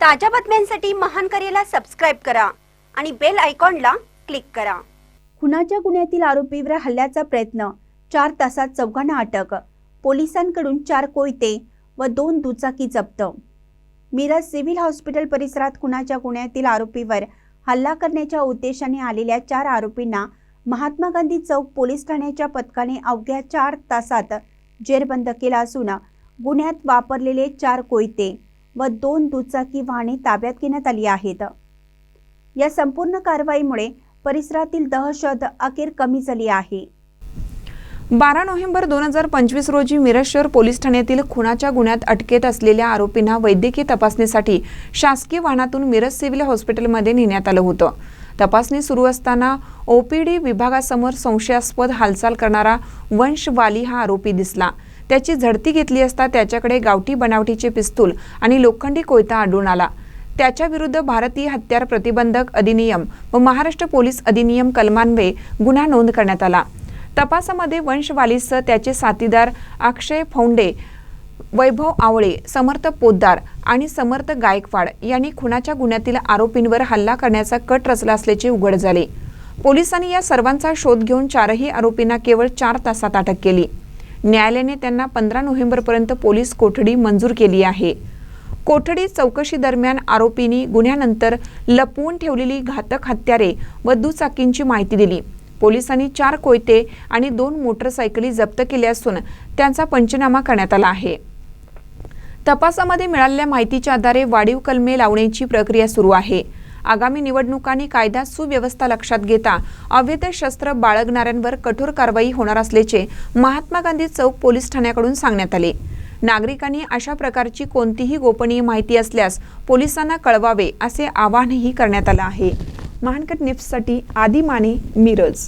ताज्या बातम्यांसाठी महान करेला सबस्क्राईब करा आणि बेल आयकॉनला क्लिक करा. खुनाच्या गुन्ह्यातील आरोपीवर हल्ल्याचा प्रयत्न चार तासात चौघांना अटक पोलिसांकडून चार कोयते व दोन दुचाकी जप्त. मिरज सिव्हिल हॉस्पिटल परिसरात खुनाच्या गुन्ह्यातील आरोपीवर हल्ला करण्याच्या उद्देशाने आलेल्या चार आरोपींना महात्मा गांधी चौक पोलीस ठाण्याच्या पथकाने अवघ्या चार तासात जेरबंद केला असून गुन्ह्यात वापरलेले चार कोयते. व दोन दुचाकी वाहने ताब्यात घेण्यात आली आहेत. या संपूर्ण कारवाईमुळे परिसरातील दहशत अखेर कमी झाली आहे. बारा नोव्हेंबर दोन हजार पंचवीस रोजी मिरज शहर पोलीस ठाण्यातील खुनाच्या गुन्ह्यात अटकेत असलेल्या आरोपींना वैद्यकीय तपासणीसाठी शासकीय वाहनातून मिरज सिव्हिल हॉस्पिटलमध्ये नेण्यात आलं होतं. तपासणी सुरू असताना ओपीडी विभागासमोर संशयास्पद हालचाल करणारा वंशवाली हा आरोपी दिसला. त्याची झडती घेतली असता त्याच्याकडे गावठी बनावटीचे पिस्तूल आणि लोखंडी कोयता आढळून आला. त्याच्या विरुद्ध भारतीय हत्यार प्रतिबंधक अधिनियम व महाराष्ट्र पोलीस अधिनियम कलमान्वये गुन्हा नोंद करण्यात आला. तपासामध्ये वंशवालीसह त्याचे साथीदार अक्षय फौंडे वैभव आवळे समर्थ पोद्दार आणि समर्थ गायकवाड यांनी खुनाच्या गुन्ह्यातील आरोपींवर हल्ला करण्याचा कट रचला असल्याचे उघड झाले. पोलिसांनी या सर्वांचा शोध घेऊन चारही आरोपींना केवळ चार तासात अटक केली. न्यायालयाने त्यांना पंधरा नोव्हेंबरपर्यंत पोलीस कोठडी मंजूर केली आहे. कोठडी चौकशी दरम्यान आरोपींनी गुन्ह्यानंतर लपवून ठेवलेली घातक हत्यारे व दुचाकींची माहिती दिली. पोलिसांनी चार कोयते आणि दोन मोटरसायकली जप्त केल्या असून त्यांचा पंचनामा करण्यात आला आहे. तपासामध्ये मिळालेल्या माहितीच्या आधारे वाढीव कलमे लावण्याची प्रक्रिया सुरू आहे. आगामी निवडणुकांनी कायदा सुव्यवस्था लक्षात घेता अवैध शस्त्र बाळगणाऱ्यांवर कठोर कारवाई होणार असल्याचे महात्मा गांधी चौक पोलीस ठाण्याकडून सांगण्यात आले. नागरिकांनी अशा प्रकारची कोणतीही गोपनीय माहिती असल्यास पोलिसांना कळवावे असे आवाहनही करण्यात आलं आहे. महानकट निफ्ससाठी आदी माने मिरज